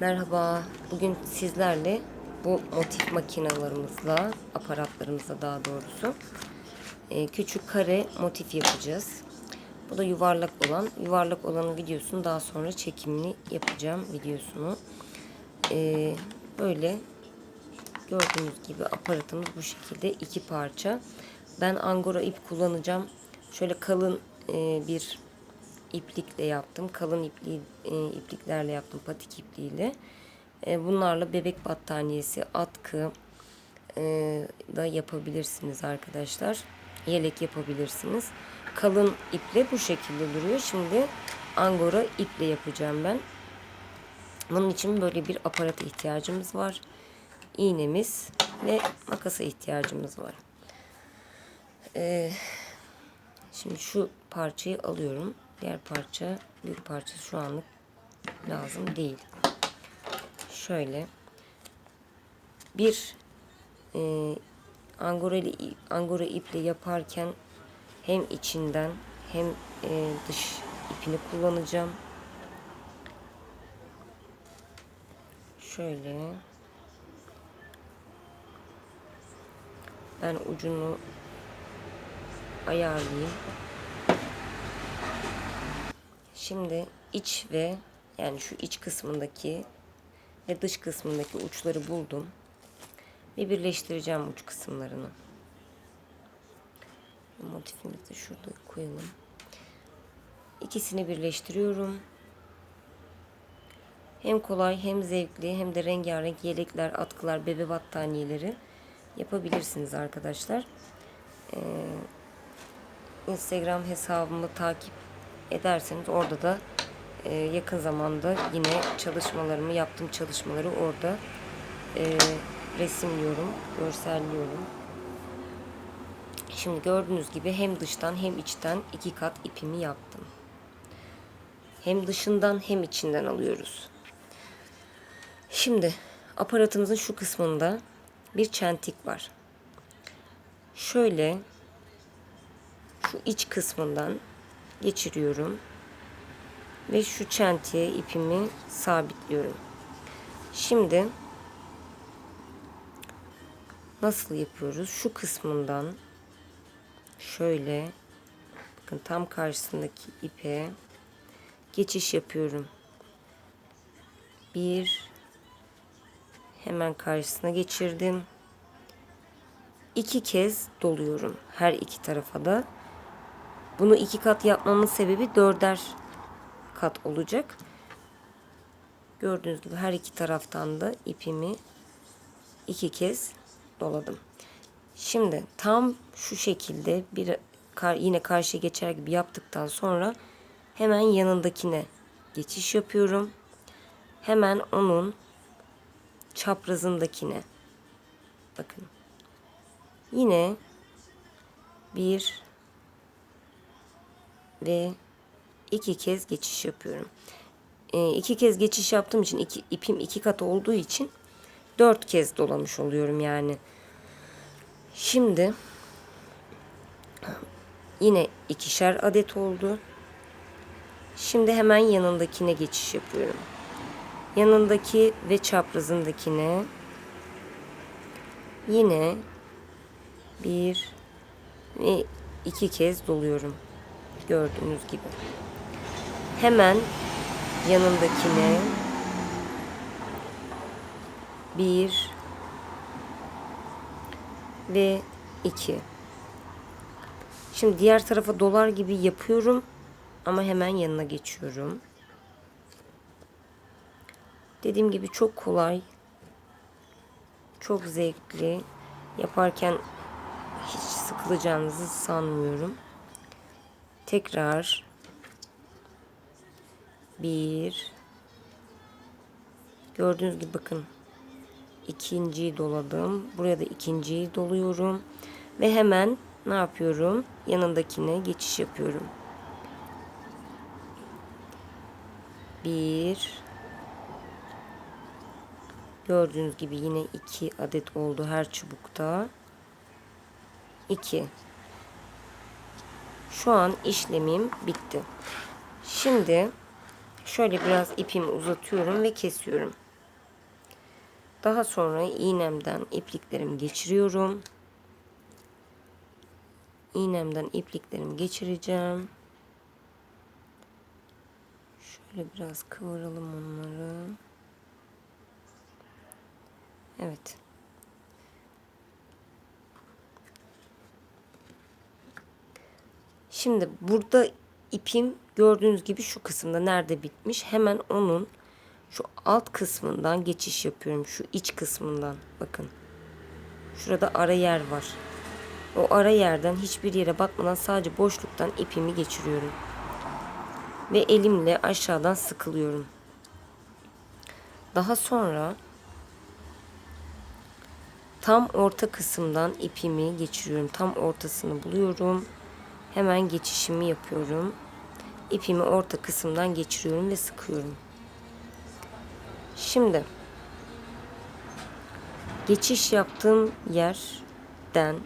Merhaba. Bugün sizlerle bu motif makinalarımızla, aparatlarımızla daha doğrusu e, küçük kare motif yapacağız. Bu da yuvarlak olan. Yuvarlak olanın videosunu daha sonra çekimini yapacağım videosunu. E, böyle gördüğünüz gibi aparatımız bu şekilde iki parça. Ben angora ip kullanacağım. Şöyle kalın e, bir iplikle yaptım. Kalın ipliği, e, ipliklerle yaptım. Patik ipliğiyle. E, bunlarla bebek battaniyesi, atkı e, da yapabilirsiniz arkadaşlar. Yelek yapabilirsiniz. Kalın iple bu şekilde duruyor. Şimdi angora iple yapacağım ben. Bunun için böyle bir aparata ihtiyacımız var. İğnemiz ve makasa ihtiyacımız var. Ee, şimdi şu parçayı alıyorum. Diğer parça, büyük parça şu anlık lazım değil. Şöyle bir e, angora, ile, angora iple yaparken hem içinden hem e, dış ipini kullanacağım. Şöyle ben ucunu ayarlayayım. Şimdi iç ve yani şu iç kısmındaki ve dış kısmındaki uçları buldum. Ve birleştireceğim uç kısımlarını. Motifimizi de şurada koyalım. İkisini birleştiriyorum. Hem kolay hem zevkli hem de rengarenk yelekler, atkılar, bebe battaniyeleri yapabilirsiniz arkadaşlar. Ee, Instagram hesabımı takip ederseniz orada da e, yakın zamanda yine çalışmalarımı yaptığım çalışmaları orada e, resimliyorum, görselliyorum. Şimdi gördüğünüz gibi hem dıştan hem içten iki kat ipimi yaptım. Hem dışından hem içinden alıyoruz. Şimdi aparatımızın şu kısmında bir çentik var. Şöyle şu iç kısmından geçiriyorum. Ve şu çentiye ipimi sabitliyorum. Şimdi nasıl yapıyoruz? Şu kısmından şöyle bakın tam karşısındaki ipe geçiş yapıyorum. Bir hemen karşısına geçirdim. İki kez doluyorum her iki tarafa da. Bunu iki kat yapmamın sebebi dörder kat olacak. Gördüğünüz gibi her iki taraftan da ipimi iki kez doladım. Şimdi tam şu şekilde bir yine karşıya geçer gibi yaptıktan sonra hemen yanındakine geçiş yapıyorum. Hemen onun çaprazındakine bakın. Yine bir ve iki kez geçiş yapıyorum. E, iki kez geçiş yaptığım için iki, ipim iki kat olduğu için dört kez dolamış oluyorum yani. Şimdi yine ikişer adet oldu. Şimdi hemen yanındakine geçiş yapıyorum. Yanındaki ve çaprazındakine yine bir ve iki kez doluyorum. Gördüğünüz gibi. Hemen yanındakine bir ve iki. Şimdi diğer tarafa dolar gibi yapıyorum ama hemen yanına geçiyorum. Dediğim gibi çok kolay. Çok zevkli. Yaparken hiç sıkılacağınızı sanmıyorum. Tekrar bir gördüğünüz gibi bakın ikinciyi doladım. Buraya da ikinciyi doluyorum. Ve hemen ne yapıyorum? Yanındakine geçiş yapıyorum. Bir gördüğünüz gibi yine iki adet oldu her çubukta. İki. Şu an işlemim bitti. Şimdi şöyle biraz ipimi uzatıyorum ve kesiyorum. Daha sonra iğnemden ipliklerimi geçiriyorum. İğnemden ipliklerimi geçireceğim. Şöyle biraz kıvıralım onları. Evet. Şimdi burada ipim gördüğünüz gibi şu kısımda nerede bitmiş? Hemen onun şu alt kısmından geçiş yapıyorum. Şu iç kısmından. Bakın. Şurada ara yer var. O ara yerden hiçbir yere bakmadan sadece boşluktan ipimi geçiriyorum. Ve elimle aşağıdan sıkılıyorum. Daha sonra tam orta kısımdan ipimi geçiriyorum. Tam ortasını buluyorum. Hemen geçişimi yapıyorum. İpimi orta kısımdan geçiriyorum ve sıkıyorum. Şimdi geçiş yaptığım yerden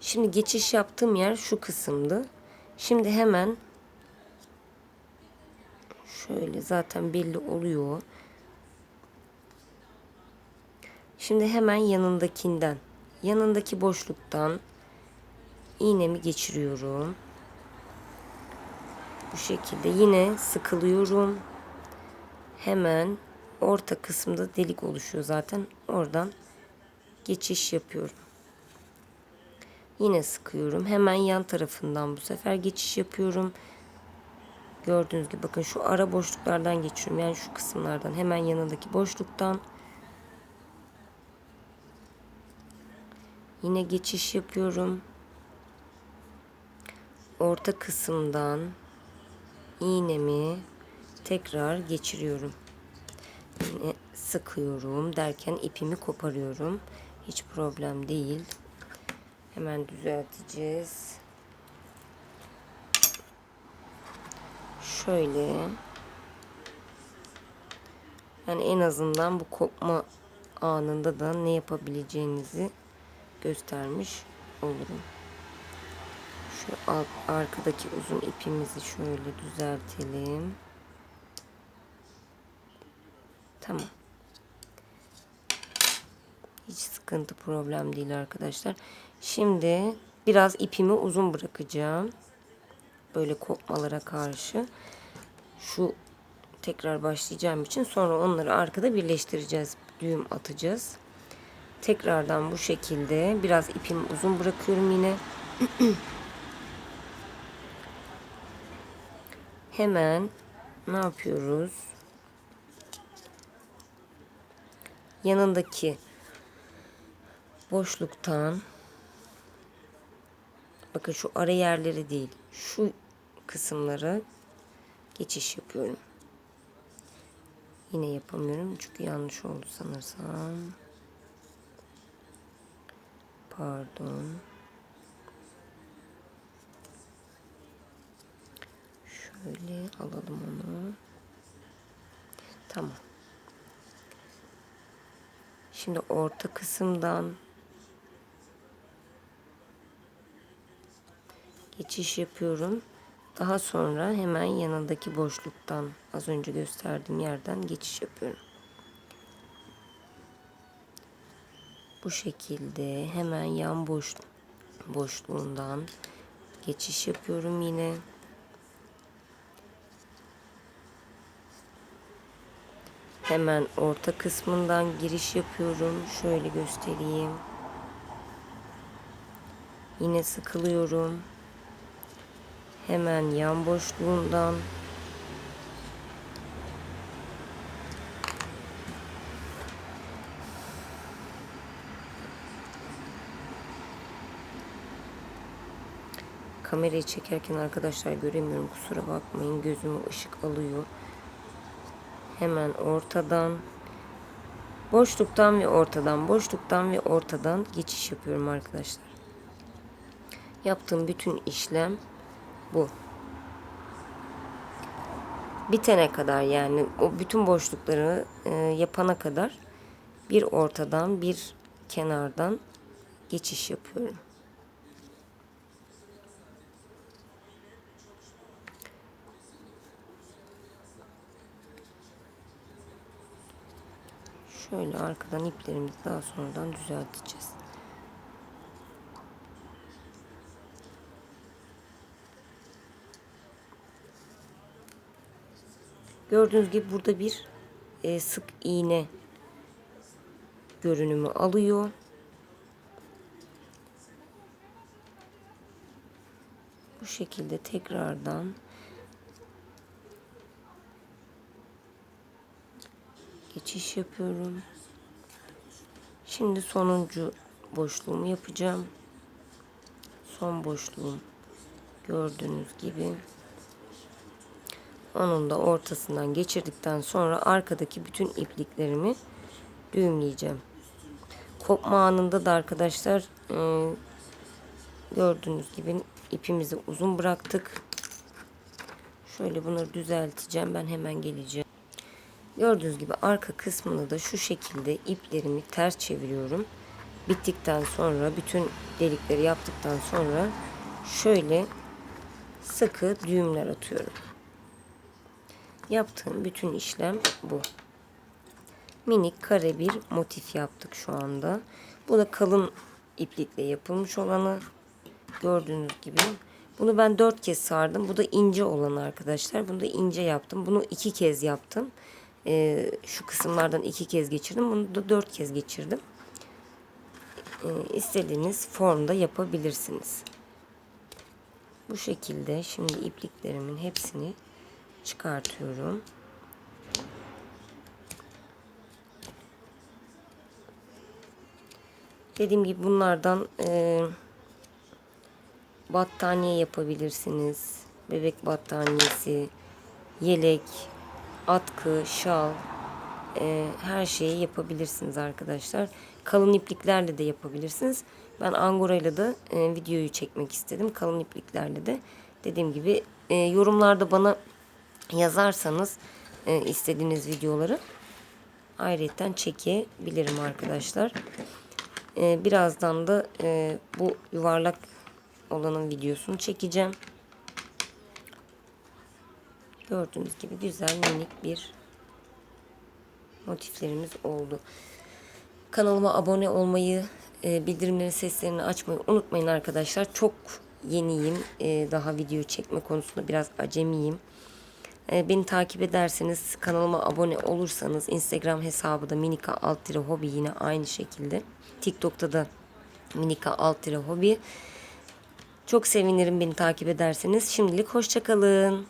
Şimdi geçiş yaptığım yer şu kısımdı. Şimdi hemen şöyle zaten belli oluyor. Şimdi hemen yanındakinden, yanındaki boşluktan iğnemi geçiriyorum. Bu şekilde yine sıkılıyorum. Hemen orta kısımda delik oluşuyor zaten. Oradan geçiş yapıyorum. Yine sıkıyorum. Hemen yan tarafından bu sefer geçiş yapıyorum. Gördüğünüz gibi bakın şu ara boşluklardan geçiyorum. Yani şu kısımlardan hemen yanındaki boşluktan yine geçiş yapıyorum. Orta kısımdan iğnemi tekrar geçiriyorum. Yine sıkıyorum derken ipimi koparıyorum. Hiç problem değil. Hemen düzelteceğiz. Şöyle. Yani en azından bu kopma anında da ne yapabileceğinizi göstermiş olurum. Şu arkadaki uzun ipimizi şöyle düzeltelim. Tamam. Hiç sıkıntı problem değil arkadaşlar. Şimdi biraz ipimi uzun bırakacağım. Böyle kopmalara karşı. Şu tekrar başlayacağım için sonra onları arkada birleştireceğiz. Düğüm atacağız. Tekrardan bu şekilde biraz ipimi uzun bırakıyorum yine. Hemen ne yapıyoruz? Yanındaki boşluktan bakın şu ara yerleri değil şu kısımları geçiş yapıyorum. Yine yapamıyorum çünkü yanlış oldu sanırsam. Pardon. Şöyle alalım onu. Tamam. Şimdi orta kısımdan geçiş yapıyorum. Daha sonra hemen yanındaki boşluktan az önce gösterdiğim yerden geçiş yapıyorum. Bu şekilde hemen yan boş boşluğundan geçiş yapıyorum yine. Hemen orta kısmından giriş yapıyorum. Şöyle göstereyim. Yine sıkılıyorum. Hemen yan boşluğundan Kamerayı çekerken arkadaşlar göremiyorum kusura bakmayın gözümü ışık alıyor. Hemen ortadan boşluktan ve ortadan boşluktan ve ortadan geçiş yapıyorum arkadaşlar. Yaptığım bütün işlem bu. Bitene kadar yani o bütün boşlukları e, yapana kadar bir ortadan bir kenardan geçiş yapıyorum. Şöyle arkadan iplerimizi daha sonradan düzelteceğiz. Gördüğünüz gibi burada bir e, sık iğne görünümü alıyor. Bu şekilde tekrardan geçiş yapıyorum. Şimdi sonuncu boşluğumu yapacağım. Son boşluğum gördüğünüz gibi. Onun da ortasından geçirdikten sonra arkadaki bütün ipliklerimi düğümleyeceğim. Kopma anında da arkadaşlar e, gördüğünüz gibi ipimizi uzun bıraktık. Şöyle bunları düzelteceğim. Ben hemen geleceğim. Gördüğünüz gibi arka kısmını da şu şekilde iplerimi ters çeviriyorum. Bittikten sonra bütün delikleri yaptıktan sonra şöyle sıkı düğümler atıyorum. Yaptığım bütün işlem bu. Minik kare bir motif yaptık şu anda. Bu da kalın iplikle yapılmış olanı. Gördüğünüz gibi. Bunu ben dört kez sardım. Bu da ince olan arkadaşlar. Bunu da ince yaptım. Bunu iki kez yaptım. Ee, şu kısımlardan iki kez geçirdim. Bunu da dört kez geçirdim. Ee, istediğiniz formda yapabilirsiniz. Bu şekilde şimdi ipliklerimin hepsini çıkartıyorum. Dediğim gibi bunlardan e, battaniye yapabilirsiniz. Bebek battaniyesi, yelek, atkı, şal, e, her şeyi yapabilirsiniz arkadaşlar. Kalın ipliklerle de yapabilirsiniz. Ben angorayla da e, videoyu çekmek istedim. Kalın ipliklerle de. Dediğim gibi e, yorumlarda bana yazarsanız e, istediğiniz videoları ayrıyetten çekebilirim arkadaşlar. E, birazdan da e, bu yuvarlak olanın videosunu çekeceğim. Gördüğünüz gibi güzel minik bir motiflerimiz oldu. Kanalıma abone olmayı, e, bildirimlerin seslerini açmayı unutmayın arkadaşlar. Çok yeniyim. E, daha video çekme konusunda biraz acemiyim. E, beni takip ederseniz, kanalıma abone olursanız Instagram hesabı da minika alt hobi yine aynı şekilde. TikTok'ta da minika alt hobi. Çok sevinirim beni takip ederseniz. Şimdilik hoşçakalın.